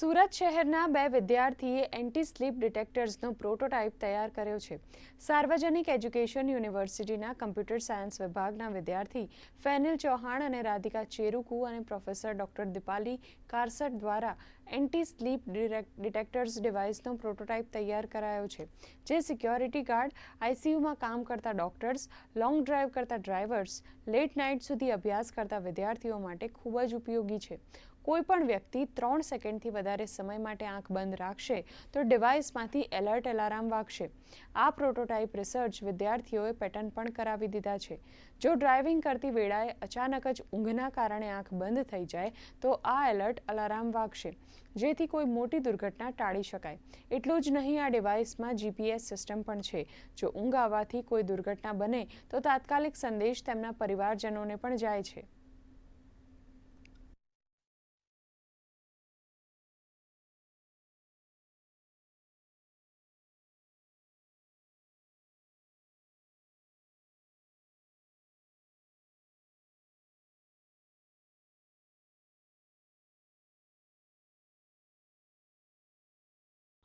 સુરત શહેરના બે વિદ્યાર્થીએ એન્ટી સ્લીપ ડિટેક્ટર્સનો પ્રોટોટાઇપ તૈયાર કર્યો છે. સાર્વજનિક એજ્યુકેશન યુનિવર્સિટીના કમ્પ્યુટર સાયન્સ વિભાગના વિદ્યાર્થી ફેનિલ ચૌહાણ અને રાધિકા ચેરુકુ અને પ્રોફેસર ડોક્ટર દીપાલી કારસટ દ્વારા એન્ટી સ્લીપ ડિટેક્ટર્સ ડિવાઇસનો પ્રોટોટાઇપ તૈયાર કરાયો છે. જે સિક્યોરિટી ગાર્ડ આઈસીયુમાં કામ કરતા ડોક્ટર્સ, લોંગ ડ્રાઈવ કરતા ડ્રાઈવર્સ લેટ નાઇટ સુધી અભ્યાસ કરતા વિદ્યાર્થીઓ માટે ખૂબ જ ઉપયોગી છે. કોઈ પણ વ્યક્તિ ત્રણ સેકન્ડથી વધારે સમય માટે આંખ બંધ રાખશે તો ડિવાઇસમાંથી એલર્ટ એલાર્મ વાગશે. આ પ્રોટોટાઇપ રિસર્ચ વિદ્યાર્થીઓએ પેટર્ન પણ કરાવી દીધા છે. જો ડ્રાઇવિંગ કરતી વેળાએ અચાનક જ ઊંઘના કારણે આંખ બંધ થઈ જાય, તો આ એલર્ટ અલાર્મ વાગશે. જેથી કોઈ મોટી દુર્ઘટના ટાળી શકાય. એટલું જ નહીં, આ ડિવાઇસમાં જીપીએસ સિસ્ટમ પણ છે. જો ઊંઘ આવવાથી કોઈ દુર્ઘટના બને, તો તાત્કાલિક સંદેશ તેમના પરિવારજનોને પણ જાય છે.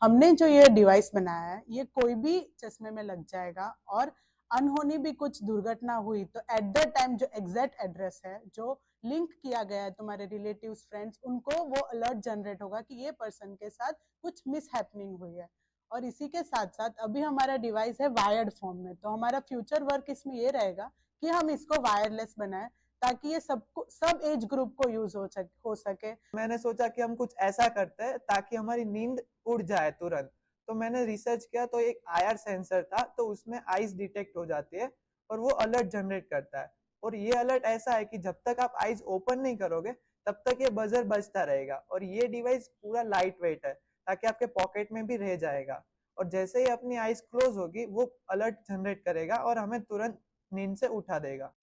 हमने जो ये डिवाइस बनाया है, ये कोई भी चश्मे में लग जाएगा और अनहोनी भी कुछ दुर्घटना हुई तो एट द टाइम जो एग्जैक्ट एड्रेस है, जो लिंक किया गया है तुम्हारे रिलेटिव्स फ्रेंड्स उनको वो अलर्ट जनरेट होगा कि ये पर्सन के साथ कुछ मिस हुई है। और इसी के साथ साथ अभी हमारा डिवाइस है वायर्ड फॉर्म में तो हमारा फ्यूचर वर्क इसमें ये रहेगा कि हम इसको वायरलेस बनाएँ। ताकि ये सबको, सब एज ग्रुप को यूज़ हो सके हो सके। मैंने सोचा कि हम कुछ ऐसा करते हैं ताकि हमारी नींद उड़ जाए तुरंत। तो मैंने रिसर्च किया तो एक आईआर सेंसर था तो उसमें आइज़ डिटेक्ट हो जाती है और वो अलर्ट जनरेट करता है। और ये अलर्ट ऐसा है कि जब तक आप आइज़ ओपन नहीं करोगे, तब तक ये बजर बजता रहेगा और ये डिवाइस पूरा लाइट वेट है, ताकि आपके पॉकेट में भी रह जाएगा। और जैसे ही अपनी आइज़ क्लोज होगी, वो अलर्ट जनरेट करेगा और हमें तुरंत नींद से उठा देगा।